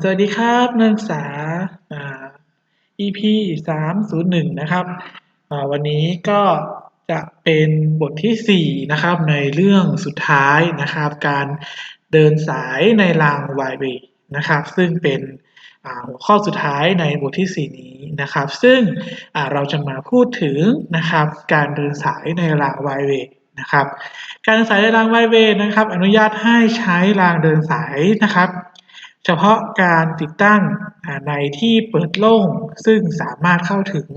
สวัสดีครับนักศึกษา EP สามศูนย์หนึ่งนะครับ วันนี้ก็จะเป็นบทที่สี่นะครับ ในเรื่องสุดท้ายนะครับ การเดินสายในรางไวเวนะครับ ซึ่งเป็นหัวข้อสุดท้ายในบทที่สี่นี้นะครับ ซึ่งเราจะมาพูดถึงนะครับ การเดินสายในรางไวเวนะครับ การเดินสายในรางไวเวนะครับ อนุญาตให้ใช้รางเดินสายนะครับ เฉพาะการติดตั้งในที่เปิดโล่งซึ่งสามารถเข้าถึง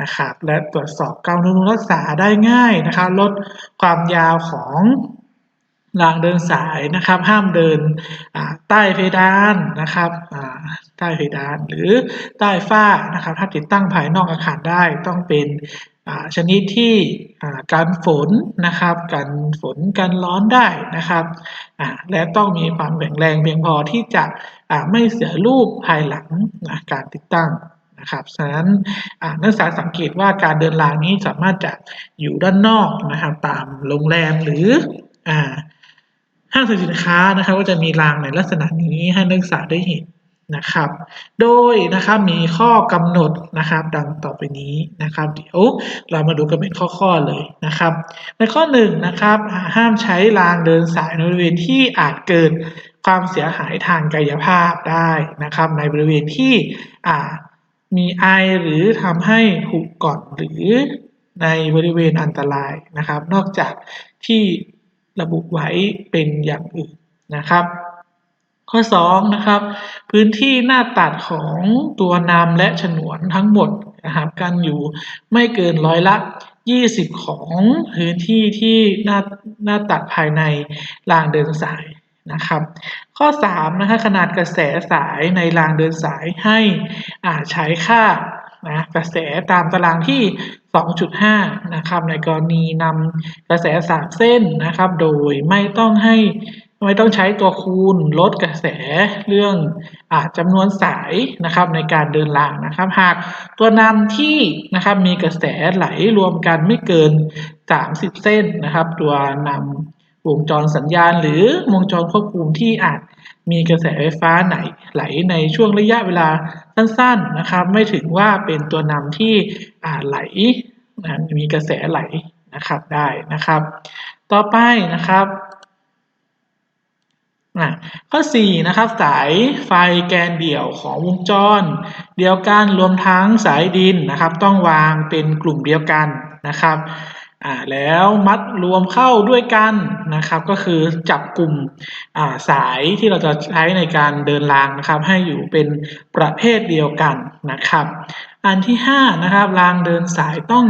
นะครับและตรวจสอบการบำรุงรักษาได้ง่ายนะครับลดความยาวของรางเดินสายนะครับ ห้ามเดินใต้เพดานนะครับใต้เพดานหรือใต้ฝ้านะครับ ถ้าติดตั้งภายนอกอาคารได้ต้องเป็น ชนิดที่อ่ากันฝนนะครับกันฝนกันร้อนได้นะครับและต้องมีความแข็งแรงเพียงพอที่จะไม่เสียรูปภายหลังการติดตั้งนะครับฉะนั้นนักศึกษาสังเกตว่าการเดินรางนี้สามารถจะอยู่ด้านนอกนะครับตามโรงแรมหรืออห้างสรรพสินค้านะครับ ก็จะมีรางในลักษณะนี้ให้นักศึกษาได้เห็น นะครับ โดยนะครับมีข้อกำหนดนะครับดังต่อไปนี้นะครับ เดี๋ยวเรามาดูกันเป็นข้อๆเลยนะครับ ในข้อหนึ่งนะครับห้ามใช้รางเดินสายในบริเวณที่อาจเกิดความเสียหายทางกายภาพได้นะครับ ในบริเวณที่มีไอหรือทำให้ผุก่อนหรือในบริเวณอันตรายนะครับ นอกจากที่ระบุไว้เป็นอย่างอื่นนะครับ ข้อ2นะครับ พื้นที่หน้าตัดของตัวนำและฉนวนทั้งหมดนะครับกันอยู่ไม่เกินร้อยละ 20 ของพื้นที่ที่หน้าหน้าตัดภายในรางเดินสายนะครับ ข้อ3นะคะขนาดกระแสสายในรางเดินสายให้อ่าใช้ค่านะกระแสตามตารางที่ 2.5 นะครับ ในกรณีนำกระแสสามเส้นนะครับ โดยไม่ต้องให้ ไม่ต้องใช้ตัวคูณลดกระแสเรื่องอจำนวนสายนะครับในการเดินรางนะครับ หากตัวนำที่นะครับมีกระแสไหลรวมกันไม่เกิน 30 เส้นนะครับ ตัวนำวงจรสัญญาณ หรือวงจรควบคุมที่อาจมีกระแสไฟฟ้าไหนไหลในช่วงระยะเวลาสั้นๆนะครับ ไม่ถึงว่าเป็นตัวนำที่ไหลนะมีกระแสไหลนะครับได้นะครับ ต่อไปนะครับ อะข้อ4นะครับสายไฟแกนเดี่ยวของวงจร เดียวกันรวมทั้งสายดินนะครับ ต้องวางเป็นกลุ่มเดียวกันนะครับอ่าแล้วมัดรวมเข้าด้วยกันนะครับ ก็คือจับกลุ่มอ่าสายที่เราจะใช้ในการเดินรางนะครับ ให้อยู่เป็นประเภทเดียวกันนะครับ อันที่5นะครับรางเดินสายต้อง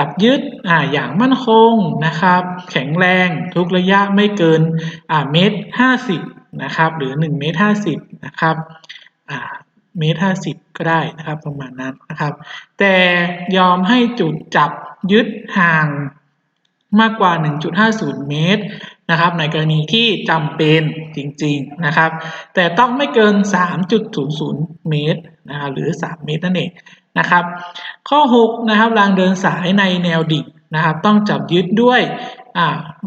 จับยึดอ่าอย่างมั่นคงนะครับ แข็งแรงทุกระยะไม่เกินอ่าเมตรห้าสิบนะครับหรือ1เมตรห้าสิบนะครับอ่าเมตรห้าสิบก็ได้นะครับประมาณนั้นนะครับ แต่ยอมให้จุดจับยึดห่างมากกว่า 1.50 เมตรนะครับในกรณีที่จำเป็นจริงๆนะครับ แต่ต้องไม่เกิน 3.00 เมตรนะครับหรือ 3 เมตรนั่นเอง นะครับ ข้อ6นะครับรางเดินสายในแนวดิ่งนะครับ ต้องจับยึดด้วยอ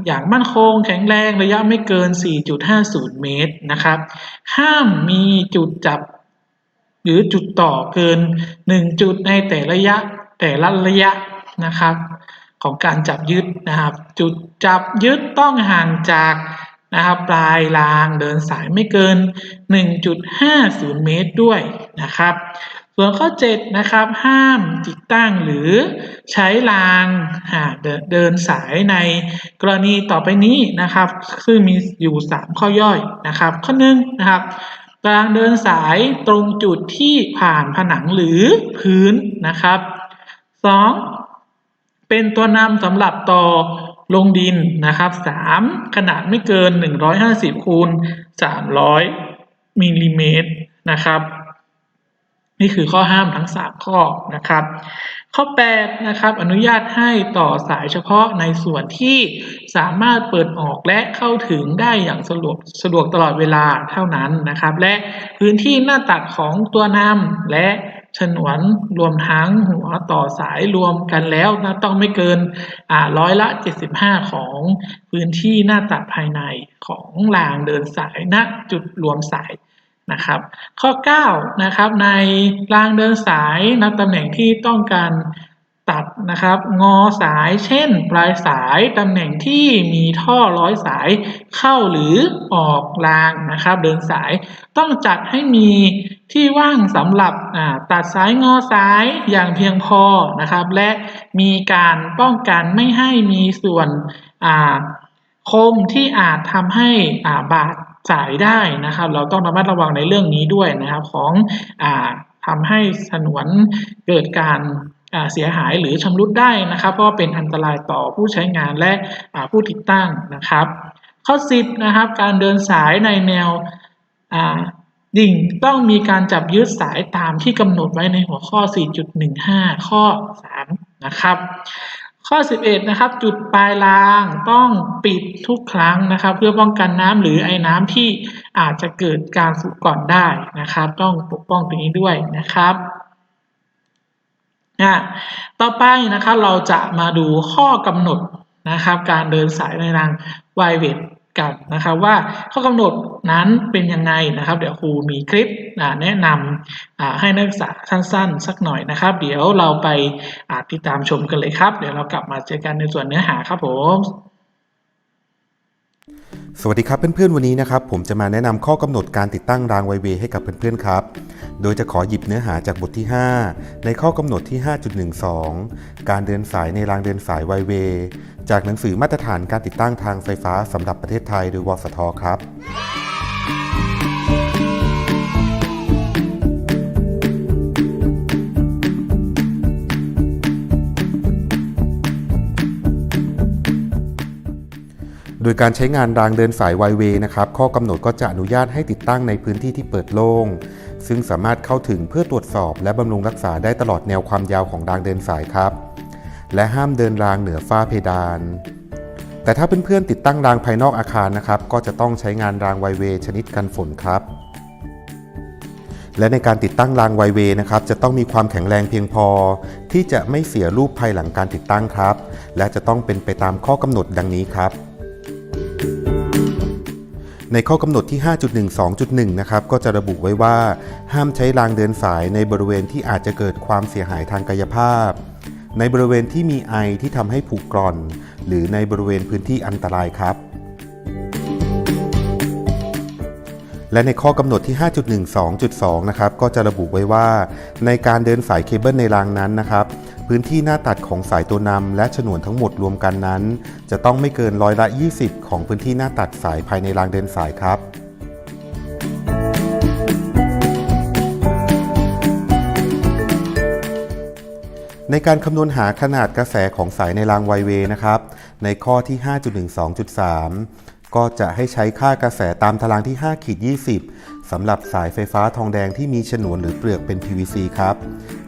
อย่างมั่นคงแข็งแรงระยะไม่เกิน 4.50 เมตรนะครับ ห้ามมีจุดจับหรือจุดต่อเกิน 1 จุดในแต่ระยะแต่ละระยะนะครับของการจับยึดนะครับ จุดจับยึดต้องห่างจากนะครับปลายรางเดินสายไม่เกิน 1.50 เมตรด้วยนะครับ ส่วนข้อ 7 นะครับ ห้ามติดตั้งหรือใช้รางเดินเดินสายในกรณีต่อไปนี้นะครับ ซึ่งมีอยู่ 3 ข้อย่อยนะครับ ข้อหนึ่งนะครับรางเดินสายตรงจุดที่ผ่านผนังหรือพื้นนะครับ 2. เป็นตัวนำสำหรับต่อลงดินนะครับ 3. ขนาดไม่เกิน 150คูณ300มิลลิเมตรนะครับ นี่คือข้อห้ามทั้ง 3 ข้อนะครับ ข้อ8นะครับอนุญาตให้ต่อสายเฉพาะในส่วนที่สามารถเปิดออกและเข้าถึงได้อย่างสะดวกสะดวกตลอดเวลาเท่านั้นนะครับ และพื้นที่หน้าตัดของตัวนำและฉนวนรวมทั้งหัวต่อสายรวมกันแล้วนะต้องไม่เกินอ่าร้อยละ 75 ของพื้นที่หน้าตัดภายในของรางเดินสายณจุดรวมสาย นะครับ ข้อ9นะครับในรางเดินสายนับตำแหน่งที่ต้องการตัดนะครับ งอสายเช่น ปลายสายตำแหน่งที่มีท่อร้อยสายเข้าหรือออกรางนะครับ เดินสายต้องจัดให้มีที่ว่างสำหรับตัดสายงอสายอย่างเพียงพอนะครับ และมีการป้องกันไม่ให้มีส่วนคมที่อาจทำให้บาด สายได้นะครับ เราต้องระมัดระวังในเรื่องนี้ด้วยนะครับของอ่าทำให้สนวนเกิดการเสียหายหรือชำรุดได้นะครับ เพราะว่าเป็นอันตรายต่อผู้ใช้งานและผู้ติดตั้งนะครับ ข้อ 10 นะครับ การเดินสายในแนวดิ่งต้องมีการจับยึดสายตามที่กำหนดไว้ในหัวข้อ 4.15 ข้อ 3 นะครับ ข้อ 11 นะครับ จุดปลายรางต้องปิดทุกครั้งนะครับ เพื่อป้องกันน้ำหรือไอ้น้ำที่อาจจะเกิดการสุกก่อนได้นะครับ ต้องปกป้องตรงนี้ด้วยนะครับนะต่อไปนะครับเราจะมาดูข้อกำหนดนะครับ การเดินสายในรางไวเวท กันนะครับว่าข้อกำหนดนั้นเป็นยังไงนะครับ เดี๋ยวครูมีคลิปแนะนำให้นักศึกษาสั้นๆ สักหน่อยนะครับ เดี๋ยวเราไปติดตามชมกันเลยครับ เดี๋ยวเรากลับมาเจอกันในส่วนเนื้อหาครับผม สวัสดีครับเพื่อนๆวันนี้นะครับผมจะมาแนะนำข้อกำหนดการติดตั้งรางไวเวให้กับเพื่อนๆครับ โดยจะขอหยิบเนื้อหาจากบทที่ 5 ในข้อกำหนดที่ 5.12 การเดินสายในรางเดินสายไวเวจากหนังสือมาตรฐานการติดตั้งทางไฟฟ้าสำหรับประเทศไทยโดยวสทครับ โดยการใช้งานรางเดินสายไวเวย์นะครับ ข้อกำหนดก็จะอนุญาตให้ติดตั้งในพื้นที่ที่เปิดโล่ง ซึ่งสามารถเข้าถึงเพื่อตรวจสอบ และบำรุงรักษาได้ตลอดแนวความยาวของรางเดินสายครับ และห้ามเดินรางเหนือฝ้าเพดาน แต่ถ้าเพื่อนๆติดตั้งรางภายนอกอาคารนะครับ ก็จะต้องใช้งานรางไวเวย์ชนิดกันฝนครับ และในการติดตั้งรางไวเวย์นะครับ จะต้องมีความแข็งแรงเพียงพอ ที่จะไม่เสียรูปภายหลังการติดตั้งครับ และจะต้องเป็นไปตามข้อกำหนดดังนี้ครับ ในข้อกำหนดที่ 5.12.1 นะครับ ก็จะระบุไว้ว่า ห้ามใช้รางเดินสายในบริเวณที่อาจจะเกิดความเสียหายทางกายภาพ ในบริเวณที่มีไอที่ทำให้ผุกร่อน หรือในบริเวณพื้นที่อันตรายครับและในข้อกำหนดที่ 5.12.2 นะครับ ก็จะระบุไว้ว่า ในการเดินสายเคเบิลในรางนั้นนะครับ พื้นที่หน้าตัดของสายตัวนำและฉนวนทั้งหมดรวมกันนั้น จะต้องไม่เกินร้อยละ 20 ของพื้นที่หน้าตัดสายภายในรางเดินสายครับในการคำนวณหาขนาดกระแสของสายในรางไวเวย์นะครับ ในข้อที่ 5.12.3 ก็จะให้ใช้ค่ากระแสตามตารางที่5ขีด20 สำหรับสายไฟฟ้าทองแดงที่มีฉนวนหรือเปลือกเป็น PVC ครับ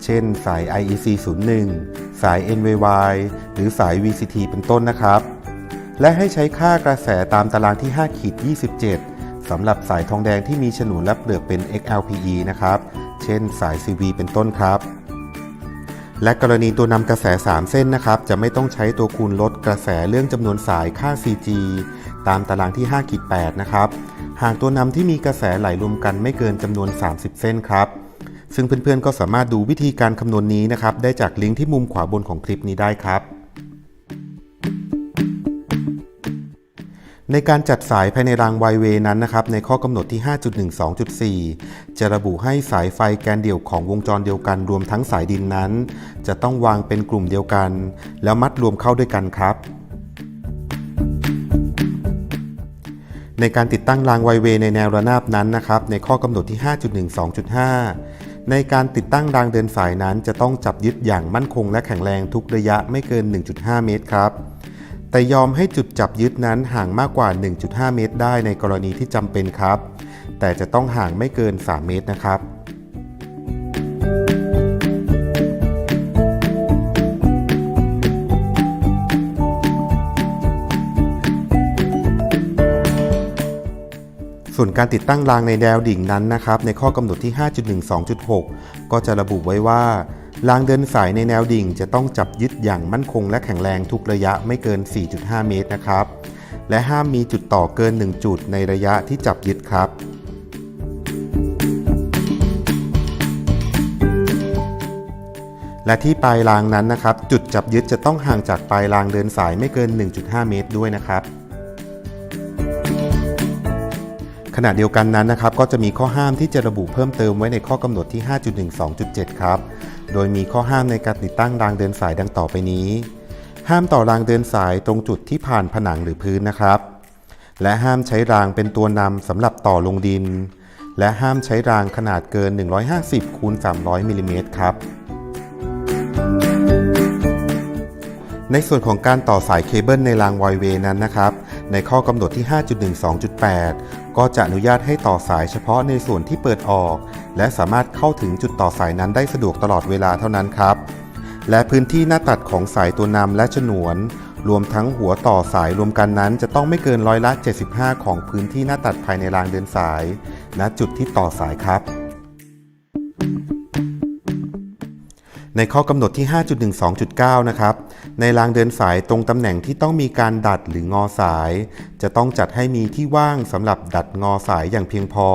เช่นสาย IEC 01 สาย NVY หรือสาย VCT เป็นต้นนะครับ และให้ใช้ค่ากระแสตามตารางที่5ขีด27สำหรับสายทองแดงที่มีฉนวนและเปลือกเป็น XLPE นะครับ เช่นสาย CV เป็นต้นครับและกรณีตัวนำกระแส 3 เส้นนะครับ จะไม่ต้องใช้ตัวคูณลดกระแสเรื่องจำนวนสายค่า CG ตามตารางที่5ขีด8นะครับ หากตัวนำที่มีกระแสไหลรวมกันไม่เกินจำนวน 30 เส้นครับ ซึ่งเพื่อนๆก็สามารถดูวิธีการคำนวณนี้นะครับ ได้จากลิงก์ที่มุมขวาบนของคลิปนี้ได้ครับ ในการจัดสายภายในรางไวเวนั้นนะครับในข้อกำหนดที่ 5.12.4 จะระบุให้สายไฟแกนเดี่ยวของวงจรเดียวกันรวมทั้งสายดินนั้น จะต้องวางเป็นกลุ่มเดียวกัน แล้วมัดรวมเข้าด้วยกันครับ ในการติดตั้งรางไวเวในแนวระนาบนั้นนะครับ ในข้อกำหนดที่ 5.12.5 ในการติดตั้งรางเดินสายนั้นจะต้องจับยึดอย่างมั่นคงและแข็งแรงทุกระยะไม่เกิน 1.5 เมตรครับ แต่ยอมให้จุดจับยึดนั้นห่างมากกว่า 1.5 เมตร ได้ในกรณีที่จำเป็นครับ แต่จะต้องห่างไม่เกิน 3 เมตรนะครับ ส่วนการติดตั้งรางในแนวดิ่งนั้นนะครับในข้อกำหนดที่ 5.12.6 ก็จะระบุไว้ว่า รางเดินสายในแนวดิ่งจะต้องจับยึดอย่างมั่นคงและแข็งแรงทุกระยะไม่เกิน 4.5 เมตรนะครับ และห้ามมีจุดต่อเกิน 1 จุดในระยะที่จับยึดครับและที่ปลายรางนั้นนะครับ จุดจับยึดจะต้องห่างจากปลายรางเดินสายไม่เกิน 1.5 เมตรด้วยนะครับ ขณะเดียวกันนั้นนะครับก็จะมีข้อห้ามที่จะระบุเพิ่มเติมไว้ในข้อกำหนดที่ 5.12.7 ครับ โดยมีข้อห้ามในการติดตั้งรางเดินสายดังต่อไปนี้ ห้ามต่อรางเดินสายตรงจุดที่ผ่านผนังหรือพื้นนะครับ และห้ามใช้รางเป็นตัวนำสำหรับต่อลงดิน และห้ามใช้รางขนาดเกิน 150คูณ300มิลลิเมตรครับในส่วนของการต่อสายเคเบิลในรางไวเวนั้นนะครับ ในข้อกำหนดที่ 5.12.8 ก็จะอนุญาตให้ต่อสายเฉพาะในส่วนที่เปิดออก และสามารถเข้าถึงจุดต่อสายนั้นได้สะดวกตลอดเวลาเท่านั้นครับ และพื้นที่หน้าตัดของสายตัวนำและฉนวน รวมทั้งหัวต่อสายรวมกันนั้น จะต้องไม่เกินร้อยละ 75 ของพื้นที่หน้าตัดภายในรางเดินสาย ณจุดที่ต่อสายครับ ในข้อกำหนดที่ 5.12.9 นะครับ ในรางเดินสายตรงตำแหน่งที่ต้องมีการดัดหรืองอสาย จะต้องจัดให้มีที่ว่างสำหรับดัดงอสายอย่างเพียงพอ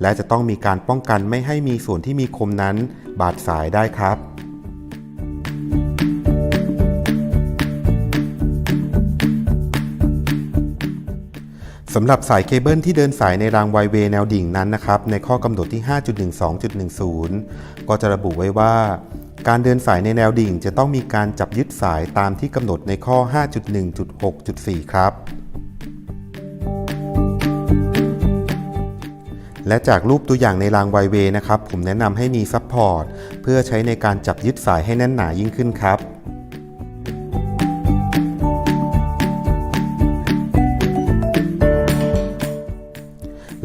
และจะต้องมีการป้องกันไม่ให้มีส่วนที่มีคมนั้น บาดสายได้ครับสำหรับสายเคเบิลที่เดินสายในรางไวเวแนวดิ่งนั้นนะครับ ในข้อกำหนดที่ 5.12.10 ก็จะระบุไว้ว่า การเดินสายในแนวดิ่งจะต้องมีการจับยึดสายตามที่กำหนดในข้อ 5.1.6.4 ครับ และจากรูปตัวอย่างในรางไวเวนะครับ ผมแนะนำให้มีซัพพอร์ตเพื่อใช้ในการจับยึดสายให้แน่นหนายิ่งขึ้นครับ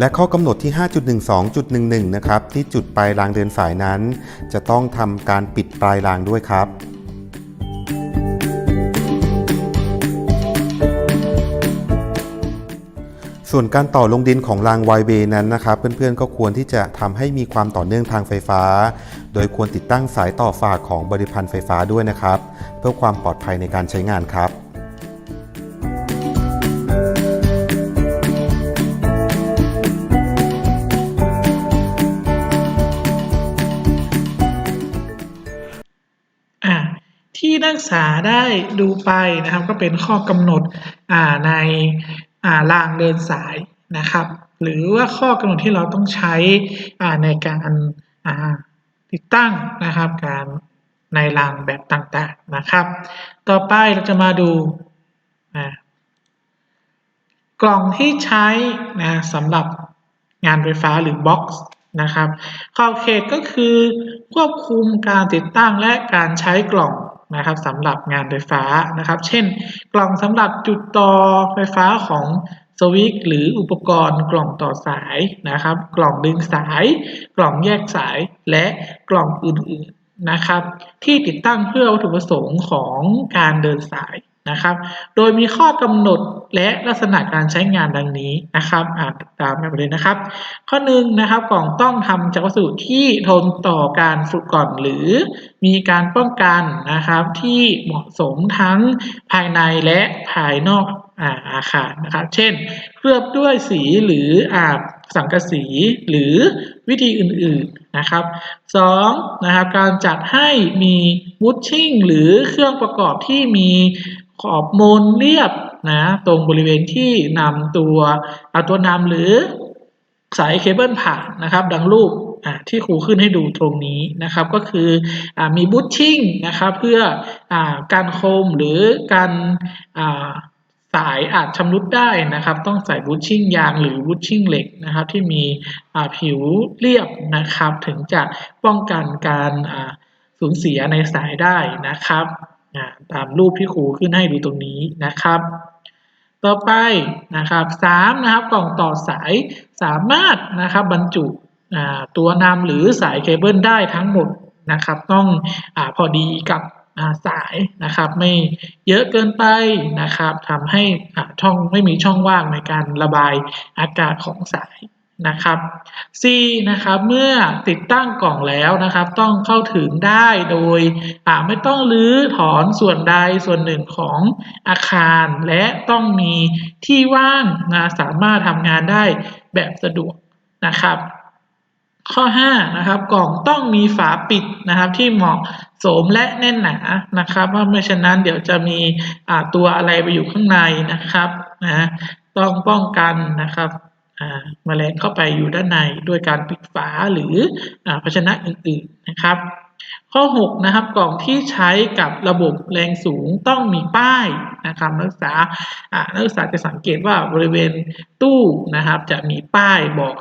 และข้อกำหนดที่ 5.12.11 นะครับ ที่จุดปลายรางเดินสายนั้น จะต้องทำการปิดปลายรางด้วยครับส่วนการต่อลงดินของรางไวเวย์นั้นนะครับ เพื่อนๆก็ควรที่จะทำให้มีความต่อเนื่องทางไฟฟ้า โดยควรติดตั้งสายต่อฝากของบริพันธ์ไฟฟ้าด้วยนะครับ เพื่อความปลอดภัยในการใช้งานครับ นักศึกษาได้ดูไปนะครับ ก็เป็นข้อกำหนดในรางเดินสายนะครับ หรือว่าข้อกำหนดที่เราต้องใช้ในการติดตั้งนะครับ การในรางแบบต่างๆนะครับ ต่อไปเราจะมาดูกล่องที่ใช้นะสำหรับงานไฟฟ้าหรือบ็อกซ์นะครับขอบเขตก็คือควบคุมการติดตั้งและการใช้กล่อง นะครับสำหรับงานไฟฟ้านะครับ เช่น กล่องสำหรับจุดต่อไฟฟ้าของสวิตช์หรืออุปกรณ์กล่องต่อสายนะครับ กล่องดึงสาย กล่องแยกสายและกล่องอื่นๆนะครับ ที่ติดตั้งเพื่อวัตถุประสงค์ของการเดินสาย นะครับ โดยมีข้อกำหนดและลักษณะการใช้งานดังนี้นะครับอานตามไปเลยนะครับ ข้อหนึ่งนะครับกล่องต้องทำจากวัสดุที่ทนต่อการฝึกก่อนหรือ มีการป้องกันนะครับที่เหมาะสมทั้งภายในและภายนอกอาอาคารนะครับ เช่น เคลือบด้วยสีหรืออาบสังกะสีหรือวิธีอื่นๆนะครับสองนะครับ การจัดให้มีวูดชิ่งหรือเครื่องประกอบที่มี ขอบมูลเรียบนะตรงบริเวณที่นำตัวเอาตัวนำหรือสายเคเบิลผ่านนะครับ ดังรูปที่ครูขึ้นให้ดูตรงนี้นะครับก็คืออมีบูทชิ่งนะครับเพื่ออการโคมหรือการสายอาจชำรุดได้นะครับ ต้องใส่บูทชิ่งยางหรือบูทชิ่งเหล็กนะครับที่มีผิวเรียบนะครับ ถึงจะป้องกันการสูญเสียในสายได้นะครับ ตามรูปที่ครูขึ้นให้ดูตรงนี้นะครับ ต่อไปนะครับสามนะครับกล่องต่อสายสามารถนะครับบรรจุตัวนำหรือสายเคเบิลได้ทั้งหมดนะครับ ต้องอพอดีกับสายนะครับ ไม่เยอะเกินไปนะครับทำให้ช่องไม่มีช่องว่างในการระบายอากาศของสาย นะครับ C นะครับเมื่อติดตั้งกล่องแล้วนะครับ ต้องเข้าถึงได้โดยไม่ต้องรื้อถอนส่วนใดส่วนหนึ่งของอาคาร และต้องมีที่ว่างนะสามารถทำงานได้แบบสะดวกนะครับ ข้อ5นะครับกล่องต้องมีฝาปิดนะครับที่เหมาะสมและแน่นหนานะครับเพราะไม่ฉะนั้นเดี๋ยวจะมีอ่าตัวอะไรไปอยู่ข้างในนะครับนะต้องป้องกันนะครับ อ่าแมลงเข้าไปอยู่ด้านในด้วยการปิดฝาหรืออภาชนะอื่นๆนะครับ ข้อ 6 นะครับกล่องที่ใช้กับระบบแรงสูงต้องมีป้ายนะครับนักศึกษาอ่านักศึกษาจะสังเกตว่าบริเวณตู้นะครับ จะมีป้ายบอก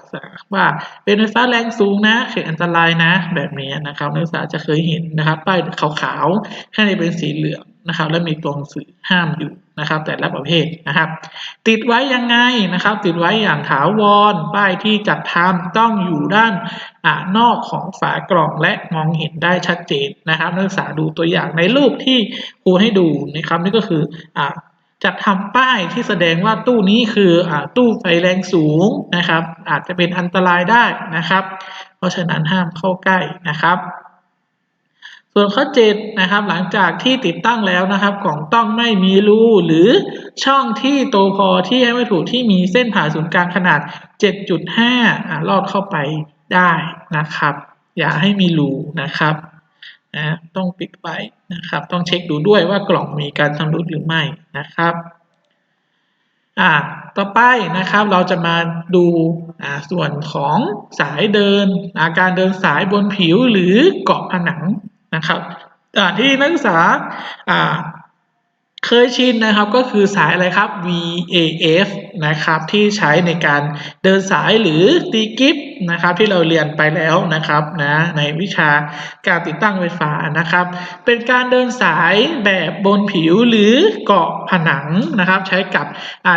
ว่าเป็นไฟฟ้าแรงสูงนะเขตอันตรายนะแบบนี้นะครับนักศึกษาจะเคยเห็นนะครับ ป้ายขาวๆข้างในเป็นสีเหลือง นะครับ และมีตัวหนังสือห้ามอยู่นะครับ แต่ละประเภทนะครับ ติดไว้ยังไงนะครับ ติดไว้อย่างถาวรป้ายที่จัดทำต้องอยู่ด้านอนอกของฝากล่องและมองเห็นได้ชัดเจนนะครับ นักศึกษาดูตัวอย่างในรูปที่ครูให้ดูนะครับนี่ก็คืออ่าจัดทำป้ายที่แสดงว่าตู้นี้คืออตู้ไฟแรงสูงนะครับ อาจจะเป็นอันตรายได้นะครับ เพราะฉะนั้นห้ามเข้าใกล้นะครับ ส่วนข้อ7นะครับหลังจากที่ติดตั้งแล้วนะครับกล่องต้องไม่มีรูหรือช่องที่โตพอที่ให้วัตถุที่มีเส้นผ่าศูนย์กลางขนาด 7.5อ่าลอดเข้าไปได้นะครับ อย่าให้มีรูนะครับนะต้องปิดไว้นะครับ ต้องเช็คดูด้วยว่ากล่องมีการชำรุดหรือไม่นะครับอ่าต่อไปนะครับเราจะมาดูอ่าส่วนของสายเดินอาการเดินสายบนผิวหรือเกาะผนัง นะครับที่นักศึกษาเคยชินนะครับก็คือสายอะไรครับ VAF นะครับที่ใช้ในการเดินสายหรือตีกิฟต์ นะครับที่เราเรียนไปแล้วนะครับนะในวิชาการติดตั้งไฟฟ้านะครับ เป็นการเดินสายแบบบนผิวหรือเกาะผนังนะครับ ใช้กับ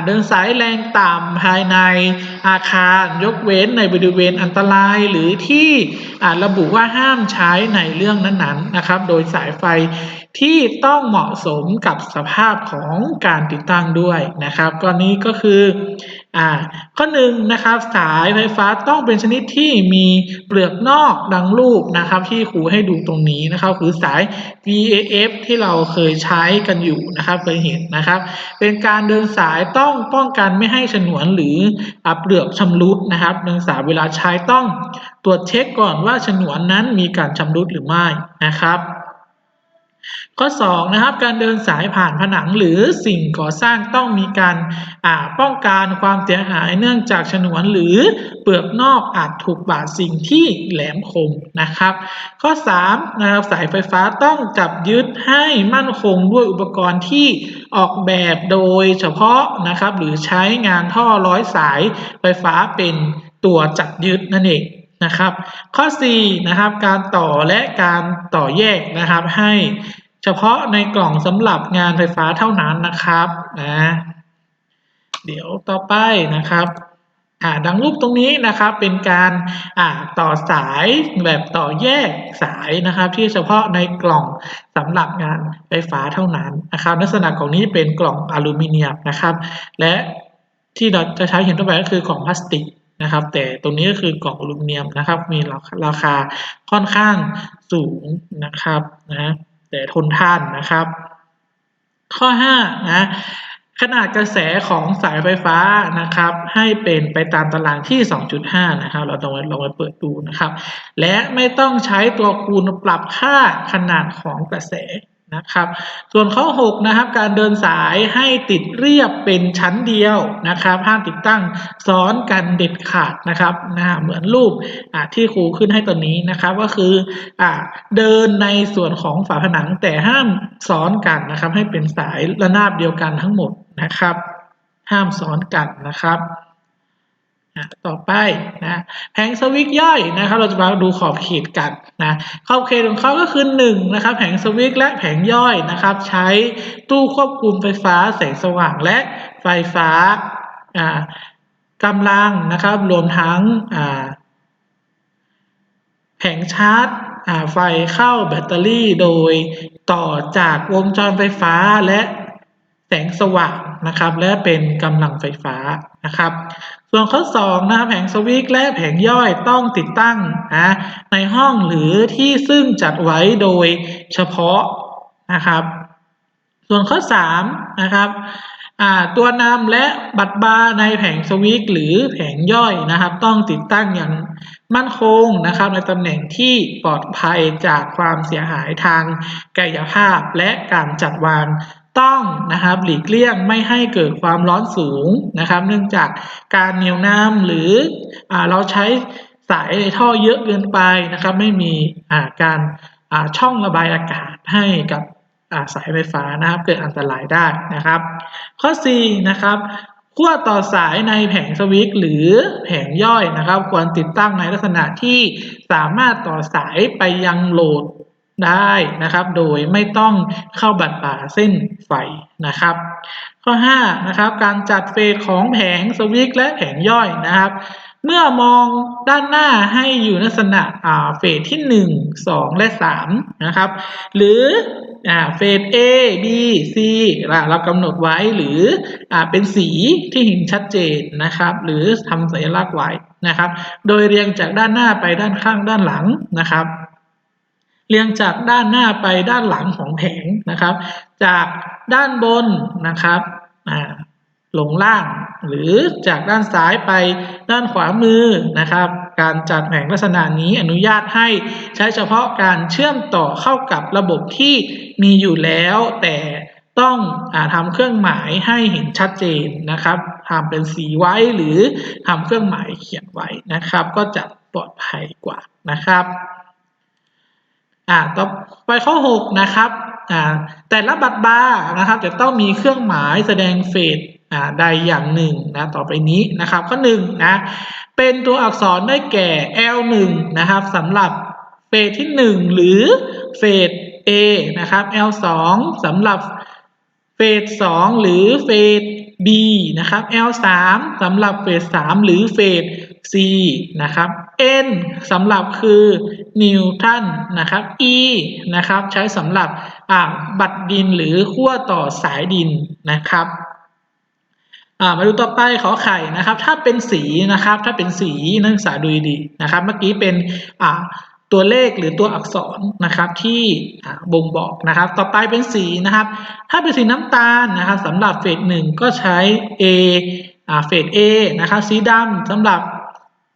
เดินสายแรงต่ำภายในอาคารยกเว้นในบริเวณอันตราย หรือที่ระบุว่าห้ามใช้ในเรื่องนั้นๆนะครับ โดยสายไฟที่ต้องเหมาะสมกับสภาพของการติดตั้งด้วยนะครับก็นี้ก็คือ อ่าข้อหนึ่งนะครับสายไฟฟ้าต้องเป็นชนิดที่มีเปลือกนอกดังรูปนะครับ ที่ครูให้ดูตรงนี้นะครับคือสาย VAF ที่เราเคยใช้กันอยู่นะครับเคยเห็นนะครับ เป็นการเดินสายต้องป้องกันไม่ให้ฉนวนหรืออเปลือกชำรุดนะครับนักศึกษาเวลาใช้ต้องตรวจเช็คก่อนว่าฉนวนนั้นมีการชำรุดหรือไม่นะครับ ข้อ2นะครับการเดินสายผ่านผนังหรือสิ่งก่อสร้างต้องมีการาป้องกันความเสียหายเนื่องจากฉนวนหรือเปลือกนอกอาจถูกบาดสิ่งที่แหลมคมนะครับ ข้อ3นะครับสายไฟฟ้าต้องจับยึดให้มั่นคงด้วยอุปกรณ์ที่ออกแบบโดยเฉพาะนะครับ หรือใช้งานท่อร้อยสายไฟฟ้าเป็นตัวจับยึดนั่นเองนะครับ ข้อ4นะครับการต่อและการต่อแยกนะครับให้ เฉพาะในกล่องสำหรับงานไฟฟ้าเท่านั้นนะครับนะเดี๋ยวต่อไปนะครับอ่าดังรูปตรงนี้นะครับเป็นการอ่าต่อสายแบบต่อแยกสายนะครับ ที่เฉพาะในกล่องสำหรับงานไฟฟ้าเท่านั้นนะครับ ลักษณะของนี้เป็นกล่องอลูมิเนียมนะครับ และที่เราจะใช้เห็นทั่วไปก็คือกล่องพลาสติกนะครับ แต่ตรงนี้ก็คือกล่องอลูมิเนียมนะครับ มีราคาค่อนข้างสูงนะครับนะ แต่ทนทานนะครับ ข้อ5นะขนาดกระแสของสายไฟฟ้านะครับ ให้เป็นไปตามตารางที่ 2.5 นะครับ เราลองลองไปเปิดดูนะครับ และไม่ต้องใช้ตัวคูณปรับค่าขนาดของกระแส นะครับส่วนข้อ 6 นะครับ การเดินสายให้ติดเรียบเป็นชั้นเดียวนะครับห้ามติดตั้งซ้อนกันเด็ดขาดนะครับนะเหมือนรูปที่ครูขึ้นให้ตัวนี้นะครับ ก็คืออเดินในส่วนของฝาผนังแต่ห้ามซ้อนกันนะครับ ให้เป็นสายระนาบเดียวกันทั้งหมดนะครับ ห้ามซ้อนกันนะครับ ต่อไปนะแผงสวิตย่อยนะครับ เราจะมาดูขอบเขตกันนะขอบเขตของเขาก็คือ1นะครับ แผงสวิตและแผงย่อยนะครับ ใช้ตู้ควบคุมไฟฟ้าแสงสว่างและไฟฟ้ากำลังนะครับ รวมทั้งแผงชาร์จไฟเข้าแบตเตอรี่โดยต่อจากวงจรไฟฟ้าและ แสงสว่างนะครับ และเป็นกำลังไฟฟ้านะครับ ส่วนข้อ2นะครับแผงสวิตช์และแผงย่อยต้องติดตั้งนะในห้องหรือที่ซึ่งจัดไว้โดยเฉพาะนะครับ ส่วนข้อ3นะครับตัวนำและบัตรบาร์ในแผงสวิตช์หรือแผงย่อยนะครับ ต้องติดตั้งอย่างมั่นคงนะครับ ในตำแหน่งที่ปลอดภัยจากความเสียหายทางกายภาพและการจัดวาง ต้องนะครับหลีกเลี่ยงไม่ให้เกิดความร้อนสูงนะครับ เนื่องจากการเหนียวน้ำหรืออเราใช้สายท่อเยอะเกินไปนะครับ ไม่มีการช่องระบายอากาศให้กับสายไฟฟ้านะครับ เกิดอันตรายได้นะครับ ข้อ 4 นะครับขั้วต่อสายในแผงสวิตช์หรือแผงย่อยนะครับ ควรติดตั้งในลักษณะที่สามารถต่อสายไปยังโหลด ได้นะครับ โดยไม่ต้องเข้าบัดป่าเส้นไฟนะครับ ข้อ5นะครับการจัดเฟสของแผงสวิตช์และแผงย่อยนะครับ เมื่อมองด้านหน้าให้อยู่ในลักษณะเฟสที่ 1 2 และ3นะครับ หรือเฟส A B C เรากำหนดไว้หรืออเป็นสีที่เห็นชัดเจนนะครับ หรือทำสัญลักษณ์ไว้นะครับ โดยเรียงจากด้านหน้าไปด้านข้างด้านหลังนะครับ เรียงจากด้านหน้าไปด้านหลังของแผงนะครับ จากด้านบนนะครับลงล่าง หรือจากด้านซ้ายไปด้านขวามือนะครับ การจัดแผงลักษณะนี้อนุญาตให้ใช้เฉพาะการเชื่อมต่อเข้ากับระบบที่มีอยู่แล้ว แต่ต้องอทำเครื่องหมายให้เห็นชัดเจนนะครับทำเป็นสีไว้หรือทำเครื่องหมายเขียนไว้นะครับ ก็จะปลอดภัยกว่านะครับ อ่าต่อไปข้อ 6 นะครับอ่าแต่ละบัตรบาร์นะครับ จะต้องมีเครื่องหมายแสดงเฟสอ่าใดอย่างหนึ่งนะต่อไปนี้นะครับ ข้อ1นะเป็นตัวอักษรได้แก่ L1 นะครับสำหรับเฟสที่ 1 หรือเฟส A นะครับ L2 สำหรับเฟส 2 หรือเฟส B นะครับ L3 สำหรับเฟส 3 หรือเฟส C นะครับ N สำหรับคือนิวตันนะครับ E นะครับใช้สำหรับบัตรดินหรือขั้วต่อสายดินนะครับมาดูต่อไปขอไข่นะครับ ถ้าเป็นสีนะครับ ถ้าเป็นสีนักศึกษาดูดีนะครับ เมื่อกี้เป็นตัวเลขหรือตัวอักษรนะครับที่บ่งบอกนะครับ ต่อไปเป็นสีนะครับ ถ้าเป็นสีน้ำตาลนะครับสำหรับเฟสหนึ่งก็ใช้ A อ่าเฟส A นะครับ สีดำสำหรับ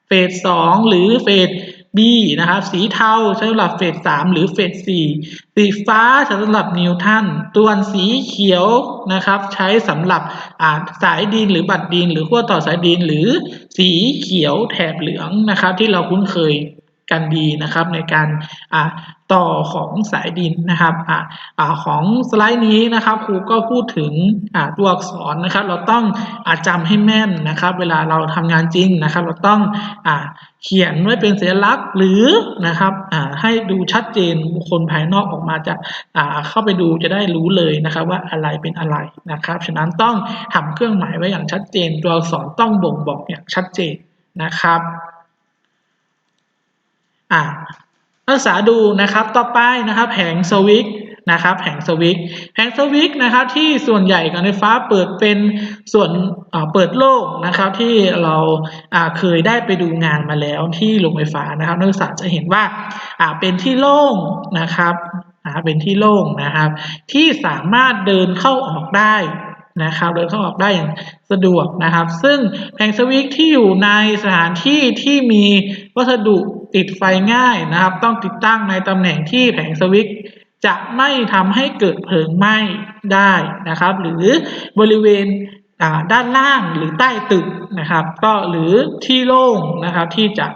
เฟสสองหรือเฟส B นะครับสีเทาใช้สำหรับเฟสสามหรือเฟสสี่สีฟ้าใช้สำหรับนิวตันตัวนสีเขียวนะครับใช้สำหรับาสายดินหรือบัตรดิน หรือขั้วต่อสายดินหรือสีเขียวแถบเหลืองนะครับที่เราคุ้นเคยกันดีนะครับในการ ต่อของสายดินนะครับอ่าอของสไลด์นี้นะครับครูก็พูดถึงตัวอักษรนะครับ เราต้องอาจำให้แม่นนะครับ เวลาเราทำงานจริงนะครับ เราต้องอเขียนไว้เป็นสัญลักษณ์หรือนะครับให้ดูชัดเจนบุคคลภายนอกออกมาจะเข้าไปดูจะได้รู้เลยนะครับ ว่าอะไรเป็นอะไรนะครับฉะนั้นต้องทำเครื่องหมายไว้อย่างชัดเจน ตัวอักษรต้องบ่งบอกอย่างชัดเจนนะครับอ่า นักศึกษาดูนะครับ ต่อไปนะครับแผงสวิตช์นะครับแผงสวิตช์แผงสวิตช์นะครับที่ส่วนใหญ่การไฟฟ้าเปิดเป็นส่วนเปิดโล่งนะครับที่เราเคยได้ไปดูงานมาแล้วที่โรงไฟฟ้านะครับ นักศึกษาจะเห็นว่าเป็นที่โล่งนะครับเป็นที่โล่งนะครับ ที่สามารถเดินเข้าออกได้ นะครับเดินเข้าออกได้อย่างสะดวกนะครับ ซึ่งแผงสวิตช์ที่อยู่ในสถานที่ที่มีวัสดุติดไฟง่ายนะครับ ต้องติดตั้งในตำแหน่งที่แผงสวิตช์จะไม่ทำให้เกิดเพลิงไหม้ได้นะครับ หรือบริเวณด้านล่างหรือใต้ตึกนะครับ ก็หรือที่โล่งนะครับที่จะ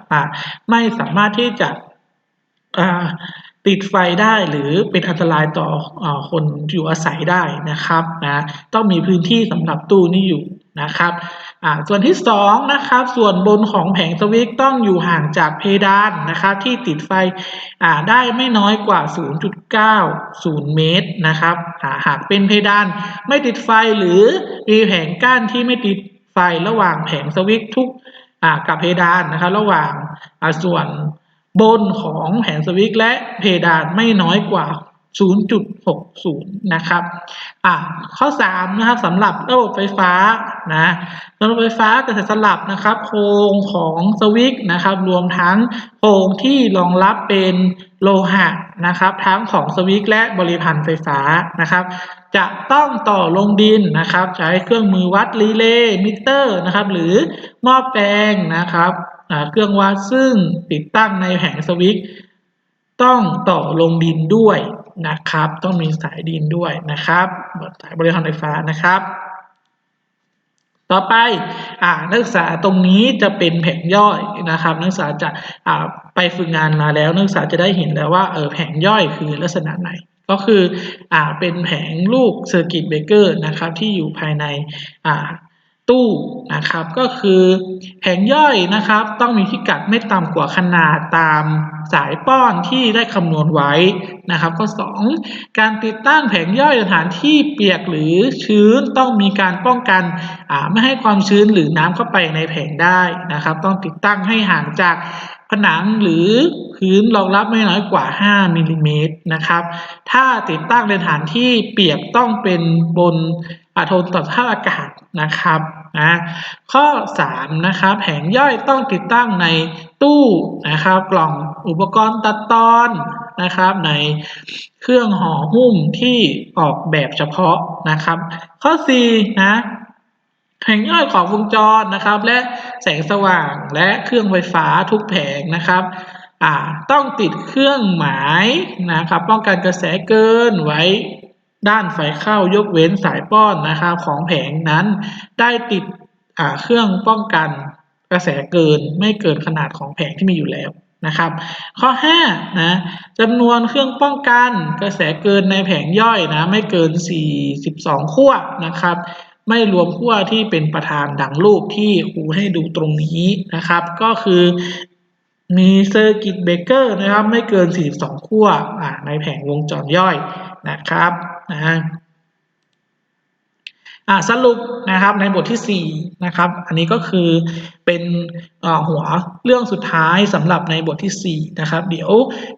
ไม่สามารถที่จะ ติดไฟได้หรือเป็นอันตรายต่ออคนอยู่อาศัยได้นะครับนะต้องมีพื้นที่สำหรับตู้นี้อยู่นะครับส่วนที่สองนะครับส่วนบนของแผงสวิตช์ต้องอยู่ห่างจากเพดานนะครับที่ติดไฟได้ไม่น้อยกว่า 0.90 เมตรนะครับหากเป็นเพดานไม่ติดไฟหรือมีแผงกั้นที่ไม่ติดไฟระหว่างแผงสวิตช์ทุกกับเพดานนะครับระหว่างส่วน บนของแผงสวิตช์และเพดานไม่น้อยกว่า 0.60 นะครับ อ่าข้อ 3 นะครับสำหรับระบบไฟฟ้านะระบบไฟฟ้าจะสลับนะครับ โครงของสวิตช์นะครับ รวมทั้งโครงที่รองรับเป็นโลหะนะครับ ทั้งของสวิตช์และบริพันธ์ไฟฟ้านะครับจะต้องต่อลงดินนะครับ ใช้เครื่องมือวัดรีเลย์มิเตอร์นะครับ หรือหม้อแปลงนะครับ เครื่องวัดซึ่งติดตั้งในแผงสวิตช์ต้องต่อลงดินด้วยนะครับ ต้องมีสายดินด้วยนะครับสายบริหารไฟฟ้านะครับ ต่อไปอานักศึกษาตรงนี้จะเป็นแผงย่อยนะครับ นักศึกษาจะาไปฝึกงานมาแล้ว นักศึกษาจะได้เห็นแล้วว่าเออแผงย่อยคือลักษณะไหนก็คืออ่าเป็นแผงลูกเซอร์กิตเบรกเกอร์นะครับที่อยู่ภายในอ่า ตู้นะครับก็คือแผงย่อยนะครับ ต้องมีพิกัดไม่ต่ำกว่าขนาดตามสายป้อนที่ได้คำนวณไว้นะครับ ข้อ 2 การติดตั้งแผงย่อยสถานที่เปียกหรือชื้นต้องมีการป้องกันไม่ให้ความชื้นหรือน้ำเข้าไปในแผงได้นะครับ ต้องติดตั้งให้ห่างจากผนังหรือพื้นรองรับไม่น้อยกว่า 5มิลลิเมตรนะครับ ถ้าติดตั้งในสถานที่เปียกต้องเป็นบน อาทนต่อสภาพอากาศนะครับนะข้อ 3 นะครับแผงย่อยต้องติดตั้งในตู้นะครับ กล่องอุปกรณ์ตัดตอนนะครับ ในเครื่องห่อหุ้มที่ออกแบบเฉพาะนะครับ ข้อ 4 นะแผงย่อยของวงจรนะครับ และแสงสว่างและเครื่องไฟฟ้าทุกแผงนะครับต้องติดเครื่องหมายนะครับ ป้องกันกระแสเกินไว้ ด้านไฟเข้ายกเว้นสายป้อนนะครับของแผงนั้น ได้ติดเครื่องป้องกันกระแสเกินไม่เกินขนาดของแผงที่มีอยู่แล้วนะครับ ข้อ5นะจำนวนเครื่องป้องกันกระแสเกินในแผงย่อยนะไม่เกิน 42 ขั้วนะครับ ไม่รวมขั้วที่เป็นประธานดังรูปที่ครูให้ดูตรงนี้นะครับ ก็คือมีเซอร์กิตเบรกเกอร์นะครับ ไม่เกิน 42 ขั้วในแผงวงจรย่อยนะครับ นะสรุปนะครับในบทที่4นะครับอันนี้ก็คือเป็นหัวเรื่องสุดท้ายสำหรับในบทที่4นะครับเดี๋ยว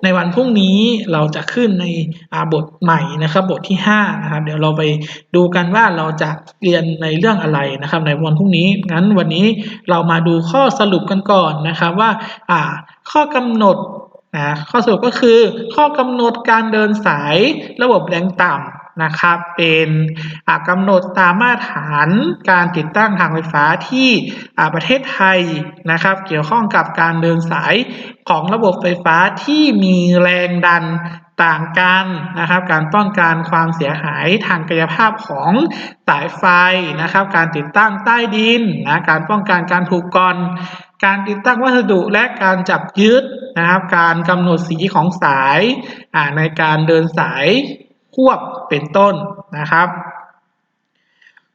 ในวันพรุ่งนี้เราจะขึ้นในบทใหม่นะครับบทที่5นะครับเดี๋ยวเราไปดูกันว่าเราจะเรียนในเรื่องอะไรนะครับ ในวันพรุ่งนี้งั้นวันนี้เรามาดูข้อสรุปกันก่อนนะครับว่าอ่าข้อกำหนดนะข้อสรุปก็คือข้อกำหนดการเดินสายระบบแรงต่ำ นะครับเป็นกำหนดตามมาตรฐานการติดตั้งทางไฟฟ้าที่ประเทศไทยนะครับ เกี่ยวข้องกับการเดินสายของระบบไฟฟ้าที่มีแรงดันต่างกันนะครับ การป้องกันความเสียหายทางกายภาพของสายไฟนะครับ การติดตั้งใต้ดินนะการป้องกันการถูกกร่อนการติดตั้งวัสดุและการจับยึดนะครับ การกำหนดสีของสายในการเดินสาย ควบเป็นต้นนะครับ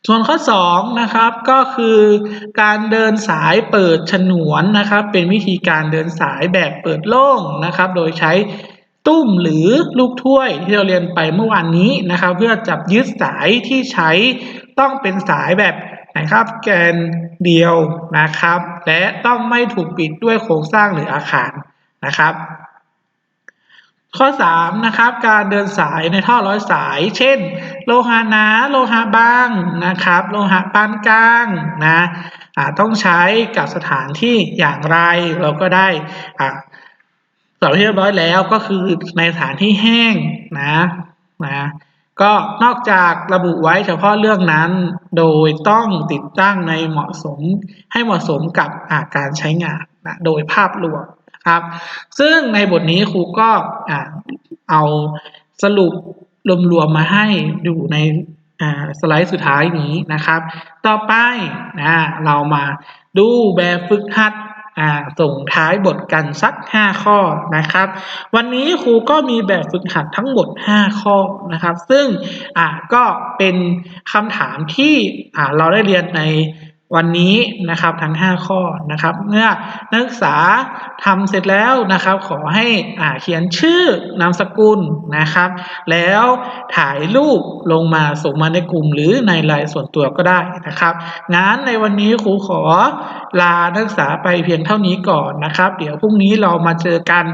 ส่วนข้อ2นะครับก็คือการเดินสายเปิดฉนวนนะครับ เป็นวิธีการเดินสายแบบเปิดโล่งนะครับ โดยใช้ตุ้มหรือลูกถ้วยที่เราเรียนไปเมื่อวานนี้นะครับ เพื่อจับยึดสายที่ใช้ต้องเป็นสายแบบนะครับ แกนเดียวนะครับ และต้องไม่ถูกปิดด้วยโครงสร้างหรืออาคารนะครับ ข้อ3นะครับการเดินสายในท่อร้อยสาย เช่น โลหะหนาโลหะบางนะครับ โลหะปานกลางนะต้องใช้กับสถานที่อย่างไรเราก็ได้สอบเรียบร้อยแล้วก็คือในสถานที่แห้งนะนะก็นอกจากระบุไว้เฉพาะเรื่องนั้น โดยต้องติดตั้งในเหมาะสมให้เหมาะสมกับาการใช้งานนะโดยภาพรวม ครับ ซึ่งในบทนี้ครูก็เอาสรุปรวมๆมาให้ดูในสไลด์สุดท้ายนี้นะครับ ต่อไปนะเรามาดูแบบฝึกหัดส่งท้ายบทกันสัก 5 ข้อนะครับ วันนี้ครูก็มีแบบฝึกหัดทั้งหมด 5 ข้อนะครับ ซึ่งก็เป็นคำถามที่เราได้เรียนใน วันนี้นะครับทั้ง 5 ข้อนะครับ เมื่อนักศึกษาทำเสร็จแล้วนะครับ ขอให้อ่าเขียนชื่อนามสกุลนะครับ แล้วถ่ายรูปลงมาส่งมาในกลุ่มหรือในไลน์ส่วนตัวก็ได้นะครับงั้นในวันนี้ครูขอลานักศึกษาไปเพียงเท่านี้ก่อนนะครับ เดี๋ยวพรุ่งนี้เรามาเจอกัน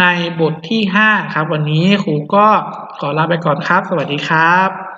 ในบทที่ 5 ครับ วันนี้ครูก็ขอลาไปก่อนครับ สวัสดีครับ